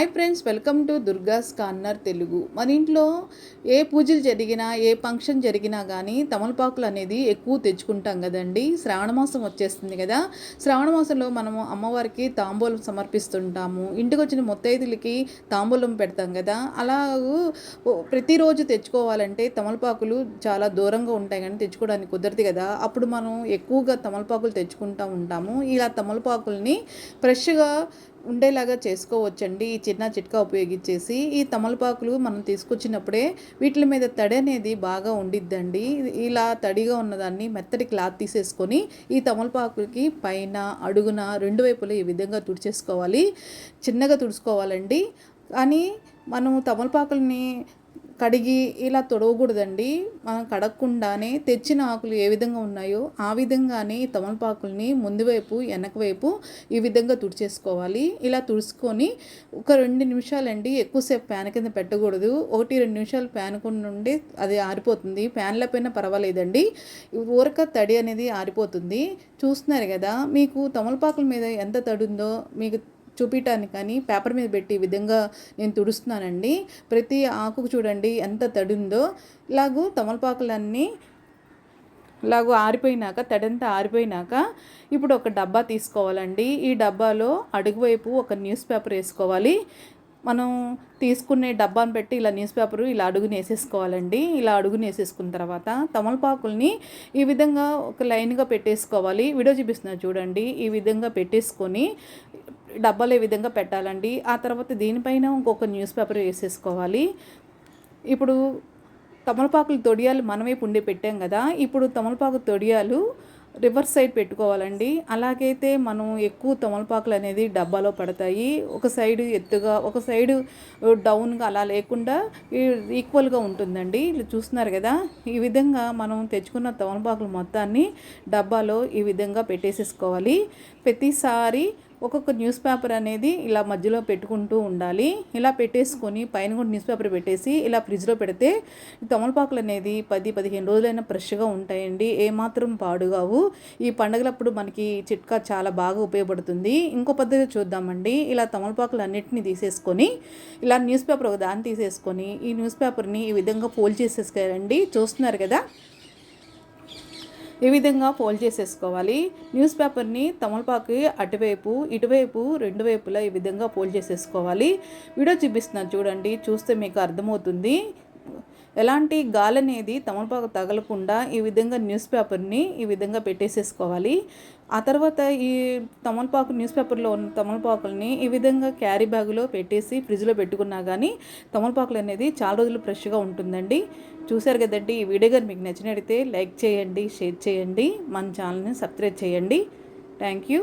Hi friends welcome to Durga's corner Telugu. మన ఇంట్లో ఏ పూజలు జరిగినా ఏ ఫంక్షన్ జరిగినా కానీ తమలపాకులు అనేది ఎక్కువ తెచ్చుకుంటాం కదండి. శ్రావణ మాసం వచ్చేస్తుంది కదా. శ్రావణ మాసంలో మనము అమ్మవారికి తాంబూలం సమర్పిస్తుంటాము. ఇంటికి వచ్చిన ముత్తైదులకి తాంబూలం పెడతాం కదా. అలా ప్రతిరోజు తెచ్చుకోవాలంటే తమలపాకులు చాలా దూరంగా ఉంటాయి కానీ తెచ్చుకోవడానికి కుదరదు కదా. అప్పుడు మనం ఎక్కువగా తమలపాకులు తెచ్చుకుంటూ ఉంటాము. ఇలా తమలపాకుల్ని ఫ్రెష్గా ఉండేలాగా చేసుకోవచ్చండి. ఈ చిన్న చిట్కా ఉపయోగించేసి ఈ తమలపాకులు మనం తీసుకొచ్చినప్పుడే వీటి మీద తడి అనేది బాగా ఉండిద్దండి. ఇలా తడిగా ఉన్నదాన్ని మెత్తటి క్లాత్ తీసేసుకొని ఈ తమలపాకులకి పైన అడుగున రెండు వైపులా ఈ విధంగా తుడిచేసుకోవాలి. చిన్నగా తుడుచుకోవాలండి. కానీ మనం తమలపాకుల్ని కడిగి ఇలా తొడవకూడదండి. మనం కడగకుండానే తెచ్చిన ఆకులు ఏ విధంగా ఉన్నాయో ఆ విధంగానే తమలపాకుల్ని ముందు వైపు వెనక వైపు ఈ విధంగా తుడిచేసుకోవాలి. ఇలా తుడుచుకొని ఒక రెండు నిమిషాలండి ఎక్కువసేపు ప్యాన్ కింద పెట్టకూడదు. ఒకటి రెండు నిమిషాలు ప్యాన్ నుండి అది ఆరిపోతుంది. ప్యాన్ల పైన పర్వాలేదండి. ఊరక తడి అనేది ఆరిపోతుంది. చూస్తున్నారు కదా మీకు తమలపాకుల మీద ఎంత తడి ఉందో మీకు చూపించడానికి కానీ పేపర్ మీద పెట్టి ఈ విధంగా నేను తుడుస్తున్నానండి. ప్రతి ఆకుకు చూడండి ఎంత తడి ఉందో ఇలాగూ తమలపాకులన్నీ ఇలాగూ ఆరిపోయినాక తడంతా ఆరిపోయినాక ఇప్పుడు ఒక డబ్బా తీసుకోవాలండి. ఈ డబ్బాలో అడుగువైపు ఒక న్యూస్ పేపర్ వేసుకోవాలి. మనం తీసుకునే డబ్బాను పెట్టి ఇలా న్యూస్ పేపరు ఇలా అడుగుని వేసేసుకోవాలండి. ఇలా అడుగుని వేసేసుకున్న తర్వాత తమలపాకుల్ని ఈ విధంగా ఒక లైన్గా పెట్టేసుకోవాలి. వీడియో చూపిస్తున్నారు చూడండి. ఈ విధంగా పెట్టేసుకొని డబ్బాలు ఏ విధంగా పెట్టాలండి? ఆ తర్వాత దీనిపైన ఇంకొక న్యూస్ పేపర్ వేసేసుకోవాలి. ఇప్పుడు తమలపాకులు తొడియాలు మనమే పుండి పెట్టాం కదా ఇప్పుడు తమలపాకు తొడియాలు రివర్స్ సైడ్ పెట్టుకోవాలండి. అలాగైతే మనం ఎక్కువ తమలపాకులు అనేది డబ్బాలో పడతాయి. ఒక సైడ్ ఎత్తుగా ఒక సైడ్ డౌన్గా అలా లేకుండా ఈక్వల్గా ఉంటుందండి. చూస్తున్నారు కదా ఈ విధంగా మనం తెచ్చుకున్న తమలపాకులు మొత్తాన్ని డబ్బాలో ఈ విధంగా పెట్టేసేసుకోవాలి. ప్రతిసారి ఒక్కొక్క న్యూస్ పేపర్ అనేది ఇలా మధ్యలో పెట్టుకుంటూ ఉండాలి. ఇలా పెట్టేసుకొని పైన కూడా న్యూస్ పేపర్ పెట్టేసి ఇలా ఫ్రిడ్జ్లో పెడితే తమలపాకులు అనేది పది పదిహేను రోజులైనా ఫ్రెష్గా ఉంటాయండి. ఏమాత్రం పాడుగావు. ఈ పండగలప్పుడు మనకి చిట్కా చాలా బాగా ఉపయోగపడుతుంది. ఇంకో పద్ధతి చూద్దామండి. ఇలా తమలపాకులు అన్నిటిని తీసేసుకొని ఇలా న్యూస్ పేపర్ ఒక దాన్ని తీసేసుకొని ఈ న్యూస్ పేపర్ని ఈ విధంగా ఫోల్డ్ చేసేసుకోవాలండి చూస్తున్నారు కదా? ఈ విధంగా ఫోల్డ్ చేసేసుకోవాలి. న్యూస్ పేపర్ని తమలపాకు అటువైపు ఇటువైపు రెండు వైపులా ఈ విధంగా ఫోల్డ్ చేసేసుకోవాలి. వీడియో చూపిస్తున్నాను చూడండి చూస్తే మీకు అర్థమవుతుంది. ఎలాంటి గాలి అనేది తమలపాకు తగలకుండా ఈ విధంగా న్యూస్ పేపర్ని ఈ విధంగా పెట్టేసేసుకోవాలి. ఆ తర్వాత ఈ తమలపాకు న్యూస్ పేపర్లో ఉన్న తమలపాకుల్ని ఈ విధంగా క్యారీ బ్యాగులో పెట్టేసి ఫ్రిడ్జ్లో పెట్టుకున్నా కానీ తమలపాకులు అనేది చాలా రోజులు ఫ్రెష్గా ఉంటుందండి. చూశారు కదండి ఈ వీడియో గారు మీకు నచ్చినట్టయితే లైక్ చేయండి షేర్ చేయండి మన ఛానల్ని సబ్స్క్రైబ్ చేయండి. Thank you